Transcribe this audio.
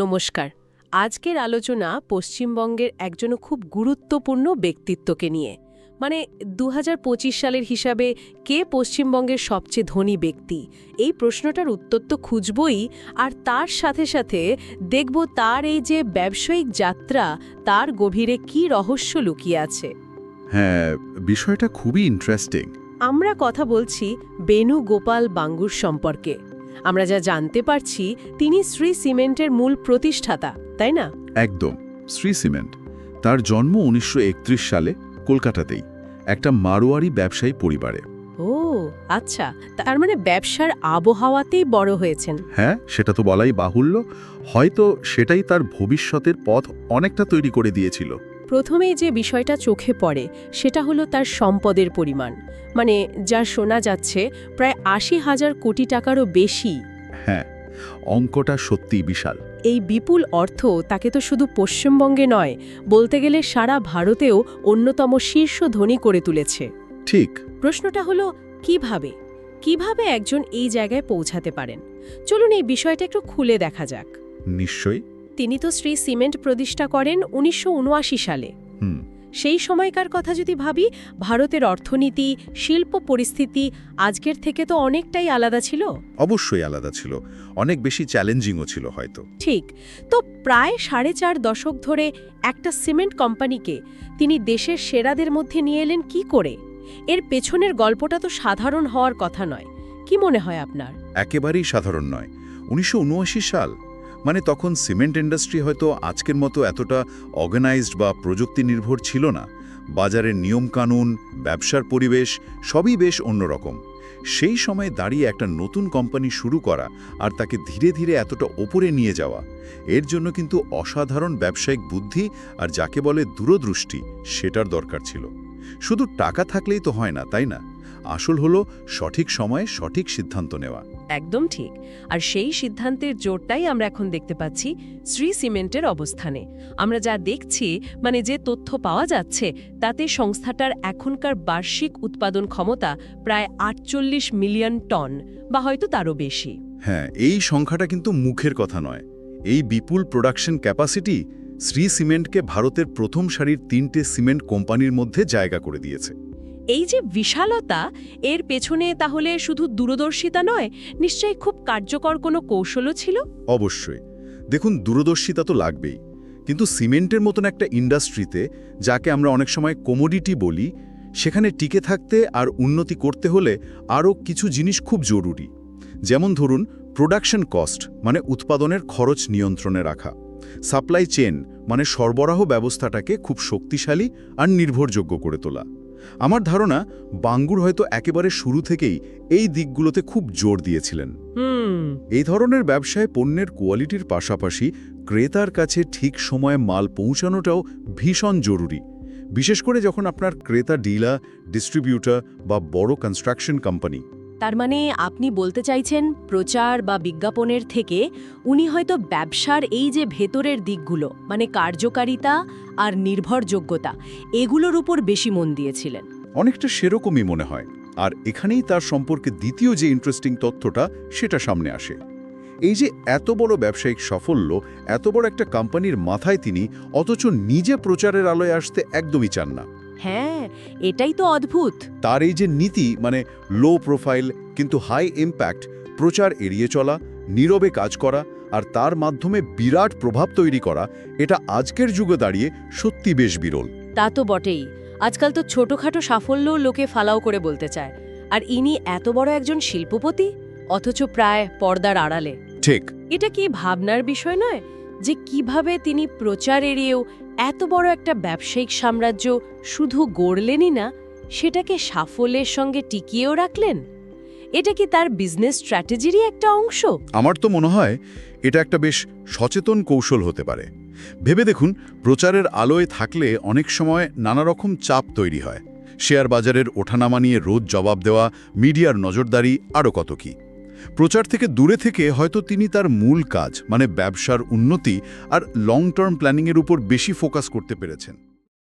নমস্কার। আজকের আলোচনা পশ্চিমবঙ্গের একজন খুব গুরুত্বপূর্ণ ব্যক্তিত্বকে নিয়ে। মানে দু হাজার পঁচিশ সালের হিসাবে কে পশ্চিমবঙ্গের সবচেয়ে ধনী ব্যক্তি? এই প্রশ্নটার উত্তর তো খুঁজবই আর তার সাথে সাথে দেখব তার এই যে ব্যবসায়িক যাত্রা তার গভীরে কি রহস্য লুকিয়ে আছে। হ্যাঁ বিষয়টা খুবই ইন্টারেস্টিং আমরা কথা বলছি বেনু গোপাল বাঙ্গুর সম্পর্কে। আমরা যা জানতে পারছি তিনি শ্রী সিমেন্টের মূল প্রতিষ্ঠাতা তাই না? একদম শ্রী সিমেন্ট। তার জন্ম উনিশশো একত্রিশ সালে কলকাতাতেই একটা মারোয়ারি ব্যবসায়ী পরিবারে। ও আচ্ছা তার মানে ব্যবসার আবহাওয়াতেই বড় হয়েছেন। হ্যাঁ সেটা তো বলাই বাহুল্য। হয়তো সেটাই তার ভবিষ্যতের পথ অনেকটা তৈরি করে দিয়েছিল। প্রথমেই যে বিষয়টা চোখে পড়ে সেটা হলো তার সম্পদের পরিমাণ। মানে যা শোনা যাচ্ছে প্রায় আশি হাজার কোটি টাকারও বেশি। হ্যাঁ অঙ্কটা সত্যিই বিশাল। এই বিপুল অর্থ তাকে তো শুধু পশ্চিমবঙ্গে নয় বলতে গেলে সারা ভারতেও অন্যতম শীর্ষ ধনী করে তুলেছে। ঠিক। প্রশ্নটা হলো কীভাবে? কীভাবে একজন এই জায়গায় পৌঁছাতে পারেন? চলুন এই বিষয়টা একটু খুলে দেখা যাক। নিশ্চয়ই। তিনি তো শ্রী সিমেন্ট প্রতিষ্ঠা করেন উনিশশো উনআশি সালে। হুম। সেই সময়কার কথা যদি ভাবি ভারতের অর্থনীতি শিল্প পরিস্থিতি আজকের থেকে তো অনেকটাই আলাদা ছিল। অবশ্যই আলাদা ছিল। অনেক বেশি চ্যালেঞ্জিংও ছিল হয়তো। ঠিক। তো প্রায় সাড়ে চার দশক ধরে একটা সিমেন্ট কোম্পানিকে তিনি দেশের সেরাদের মধ্যে নিয়ে এলেন কি করে? এর পেছনের গল্পটা তো সাধারণ হওয়ার কথা নয়। কি মনে হয় আপনার? একেবারেই সাধারণ নয়। উনিশশো সাল মানে তখন সিমেন্ট ইন্ডাস্ট্রি হয়তো আজকের মতো এতটা অর্গানাইজড বা প্রযুক্তি নির্ভর ছিল না। বাজারের নিয়মকানুন, ব্যবসার পরিবেশ সবই বেশ অন্যরকম। সেই সময়ে দাঁড়িয়ে একটা নতুন কোম্পানি শুরু করা আর তাকে ধীরে ধীরে এতটা ওপরে নিয়ে যাওয়া, এর জন্য কিন্তু অসাধারণ ব্যবসায়িক বুদ্ধি আর যাকে বলে দূরদৃষ্টি, সেটার দরকার ছিল। শুধু টাকা থাকলেই তো হয় না, তাই না? আসল হলো সঠিক সময়ে সঠিক সিদ্ধান্ত নেওয়া। একদম ঠিক। আর সেই সিদ্ধান্তের জোরটাই আমরা এখন দেখতে পাচ্ছি শ্রী সিমেন্টের অবস্থানে। আমরা যা দেখছি মানে যে তথ্য পাওয়া যাচ্ছে তাতে সংস্থাটার এখনকার বার্ষিক উৎপাদন ক্ষমতা প্রায় আটচল্লিশ মিলিয়ন টন বা হয়তো তারও বেশি। হ্যাঁ এই সংখ্যাটা কিন্তু মুখের কথা নয়। এই বিপুল প্রোডাকশন ক্যাপাসিটি শ্রী সিমেন্টকে ভারতের প্রথম সারির তিনটে সিমেন্ট কোম্পানির মধ্যে জায়গা করে দিয়েছে। এই যে বিশালতা, এর পেছনে তাহলে শুধু দূরদর্শিতা নয়, নিশ্চয়ই খুব কার্যকর কোনো কৌশলও ছিল? অবশ্যই। দেখুন, দূরদর্শিতা তো লাগবেই। কিন্তু সিমেন্টের মতন একটা ইন্ডাস্ট্রিতে, যাকে আমরা অনেক সময় কোমোডিটি বলি, সেখানে টিকে থাকতে আর উন্নতি করতে হলে আরও কিছু জিনিস খুব জরুরি। যেমন ধরুন প্রোডাকশন কস্ট মানে উৎপাদনের খরচ নিয়ন্ত্রণে রাখা। সাপ্লাই চেন মানে সরবরাহ ব্যবস্থাটাকে খুব শক্তিশালী আর নির্ভরযোগ্য করে তোলা। আমার ধারণা বাঙ্গুর হয়তো একেবারে শুরু থেকেই এই দিকগুলোতে খুব জোর দিয়েছিলেন। এই ধরনের ব্যবসায় পণ্যের কোয়ালিটির পাশাপাশি ক্রেতার কাছে ঠিক সময়ে মাল পৌঁছানোটাও ভীষণ জরুরি। বিশেষ করে যখন আপনার ক্রেতা ডিলার ডিস্ট্রিবিউটার বা বড় কনস্ট্রাকশন কোম্পানি তার মানে আপনি বলতে চাইছেন প্রচার বা বিজ্ঞাপনের থেকে উনি হয়তো ব্যবসার এই যে ভেতরের দিকগুলো মানে কার্যকারিতা আর নির্ভরযোগ্যতা, এগুলোর উপর বেশি মন দিয়েছিলেন। অনেকটা সেরকমই মনে হয়, আর এখানেই তার সম্পর্কে দ্বিতীয় যে ইন্টারেস্টিং তথ্যটা সেটা সামনে আসে। এই যে এত বড় ব্যবসায়িক সাফল্য, এত বড় একটা কোম্পানির মাথায় তিনি অথচ নিজে প্রচারের আলোয় আসতে একদমই চান না। হ্যাঁ এটাই তো অদ্ভুত। তার এই যে নীতি মানে লো প্রোফাইল কিন্তু হাই ইম্প্যাক্ট প্রচার এড়িয়ে চলা নীরবে কাজ করা আর তার মাধ্যমে বিরাট প্রভাব তৈরি করা এটা আজকের যুগে দাঁড়িয়ে সত্যি বেশ বিরল। তা তো বটেই। আজকাল তো ছোটখাটো সাফল্যও লোকে ফালাও করে বলতে চায়। আর ইনি এত বড় একজন শিল্পপতি? অথচ প্রায় পর্দার আড়ালে। ঠিক। এটা কি ভাবনার বিষয় নয় যে কীভাবে তিনি প্রচার এড়িয়েও এত বড় একটা ব্যবসায়িক সাম্রাজ্য শুধু গড়লেনই না, সেটাকে সাফল্যের সঙ্গে টিকিয়েও রাখলেন? এটা কি তার বিজনেস স্ট্র্যাটেজিরই একটা অংশ? আমার তো মনে হয় এটা একটা বেশ সচেতন কৌশল হতে পারে। ভেবে দেখুন, প্রচারের আলোয় থাকলে অনেক সময় নানা রকম চাপ তৈরি হয়। শেয়ার বাজারের ওঠানামা নিয়ে রোজ জবাব দেওয়া, মিডিয়ার নজরদারি আরও কত কি? প্রচার থেকে দূরে থেকে হয়তো তিনি তার মূল কাজ মানে ব্যবসার উন্নতি আর লং টার্ম প্ল্যানিংয়ের উপর বেশি ফোকাস করতে পেরেছেন।